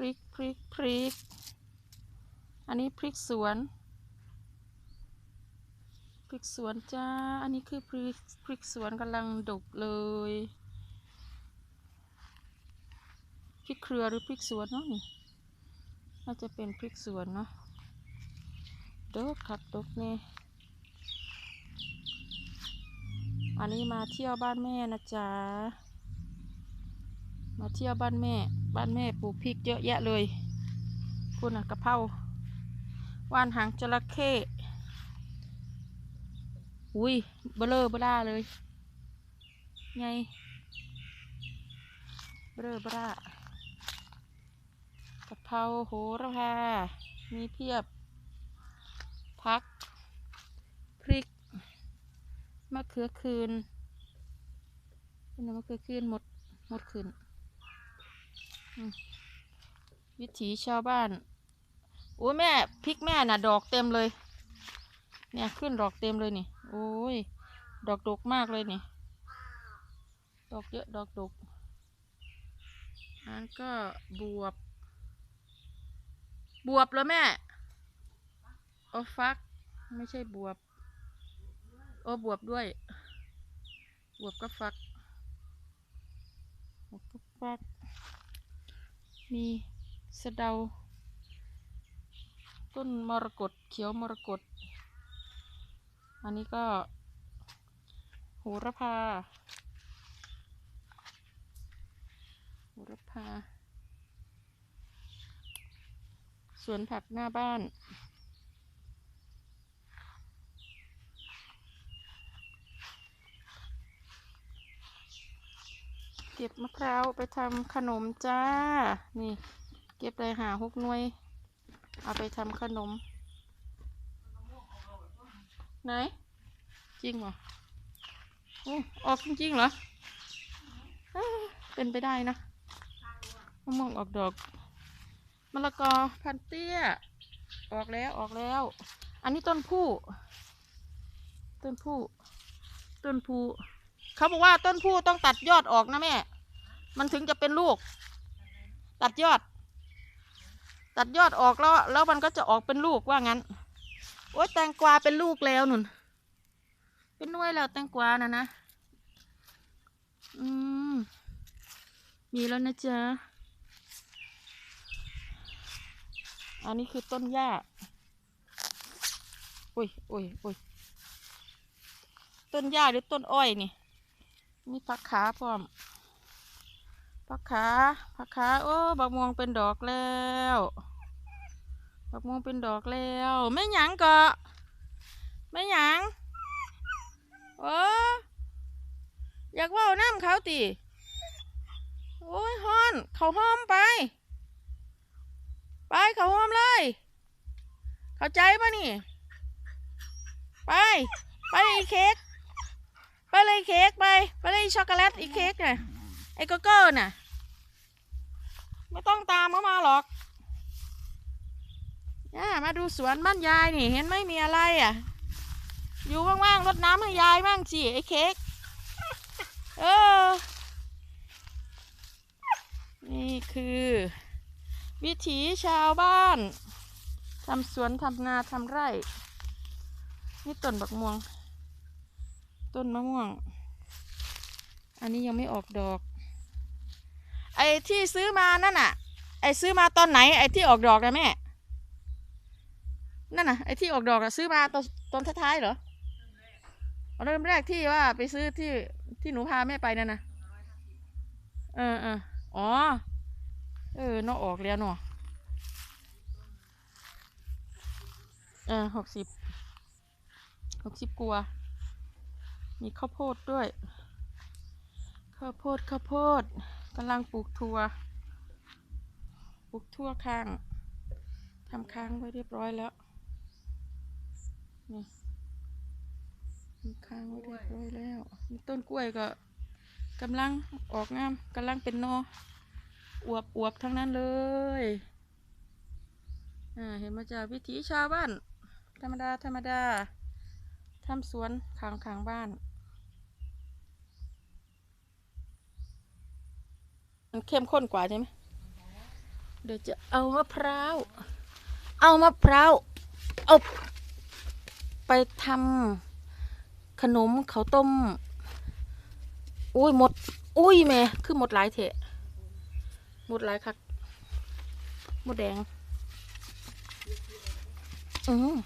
พริกพริกพริก อันนี้พริกสวน พริกสวนจ้า อันนี้คือพริกพริกสวนกำลังดกเลย พริกเครือหรือพริกสวนเนาะนี่ น่าจะเป็นพริกสวนเนาะดกครับดกเนี่ยอันนี้มาเที่ยวบ้านแม่นะจ๊ะ มาเที่ยวบ้านแม่ บ้านแม่ปลูกพริกเยอะแยะเลย คุณน่ะกะเพราว่านหางจระเข้อุ้ยเบลอเบล่าเลยไงเบลอเบล่ากะเพราโหระพามีเพียบพัก พริกมะเขือคืนเป็นมะเขือคืนหมดหมดคืน วิถีชาวบ้านโอ้ยแม่พริกแม่น่ะ ดอกเต็มเลย เนี่ยขึ้นดอกเต็มเลยนี่โอ้ยดอกดกมากเลยนี่ ดอกเยอะดอกดกนั้นก็บวบ บวบแล้วแม่โอ้ฟัก ไม่ใช่บวบ โอ้บวบด้วย บวบก็ฟักบวบก็ฟัก มีสะเดา ต้นมรกตเขียวมรกตอันนี้ก็ โหระพา โหระพา สวนผักหน้าบ้าน เก็บมะพร้าวไปทำขนมจ้า นี่ เก็บได้หาหกหน่วย เอาไปทำขนม ไหน จริงเหรอโอ้ออกจริงๆเหรอเอ้อเป็นไปได้นะมะม่วงออกดอกมะละกอพันเตี้ย ออกแล้วออกแล้ว อันนี้ต้นผู้ ต้นผู้ ต้นผู้ เขาบอกว่าต้นผู้ต้องตัดยอดออกนะแม่ มันถึงจะเป็นลูก ตัดยอด ตัดยอดออกแล้ว แล้วมันก็จะออกเป็นลูกว่างั้น โอ้ยแตงกวาเป็นลูกแล้วนุ่น เป็นน่วยแล้วแตงกวานะนะ อืม มีแล้วนะจ๊ะ อันนี้คือต้นหญ้าโอ้ยโอ้ยโอ้ยต้นหญ้าหรือต้นอ้อยนี่ มีผักขาพร้อมผักขาผักขาโอ้บักม่วงเป็นดอกแล้วบักม่วงเป็นดอกแล้วไม่หยังเก็ไม่หยังโอ้อยากว่าน้ำเขาติโอ้ยฮอนเขาห้อมไป ไปเขาห้อมเลย เข้าใจปะนี่ ไป ไปเค้ก เค้กไป ไปเลยอีช็อกโกแลตอีเค้กน่ะไอ้โกโก้น่ะ ไม่ต้องตามเขามาหรอกย่ามาดูสวนบ้านยายนี่ เห็นไหมมีอะไรอะ อยู่ว่างๆรดน้ำให้ยายบ้างสิไอ้เค้ก เออ นี่คือ วิถีชาวบ้านทำสวนทำนาทำไร่ นี่ต้นบักม่วง ต้นมะม่วง อันนี้ยังไม่ออกดอก ไอ้ที่ซื้อมานั่นน่ะ ไอ้ซื้อมาตอนไหน ไอ้ที่ออกดอกนะแม่ นั่นน่ะ ไอ้ที่ออกดอกอะซื้อมาตอนตอนท้ายๆเหรอเอาเริ่มแรกที่ว่าไปซื้อที่ที่หนูพาแม่ไปนั่นน่ะ เออเอออ๋อ เออนอะออกแล้วเนาะเออหกสิบ หกสิบกว่ามีข้าวโพดด้วย ข้าวโพดข้าวโพดกำลังปลูกถั่วปลูกทั่วข้างทำค้างไว้เรียบร้อยแล้วนี่ทำค้างไว้เรียบร้อยแล้วต้นกล้วยก็กำลังออกงามกำลังเป็นนออวบอวบทั้งนั้นเลยอ่าเห็นมาจากวิถีชาวบ้าน ธรรมดาธรรมดาทำสวนขางขางบ้าน มันเข้มข้นกว่าใช่ไหมเดี๋ยวจะเอามะพร้าว เอามะพร้าวอาไปทำขนมเขาต้ม อุ้ยหมด อุ้ยแม่คือหมดหลายเถะหมดหลายคักหมดแดง อือ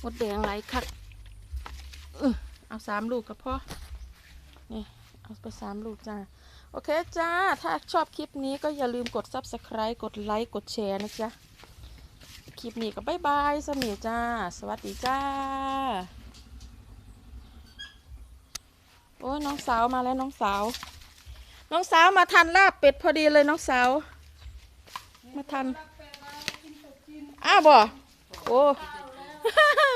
หมดแดงหลายคักอื้อเอาสามลูกกับพ่อนี่เอาไปสามลูกจ้า โอเคจ้า ถ้าชอบคลิปนี้ก็อย่าลืมกด subscribe กดไลค์ กดแชร์นะจ๊ะ คลิปนี้ก็บายบายสมีจ้า สวัสดีจ้า โอ้ยน้องสาวมาแล้วน้องสาว น้องสาวมาทันลาบเป็ดพอดีเลยน้องสาว มาทัน อ้าวบ่ โอ้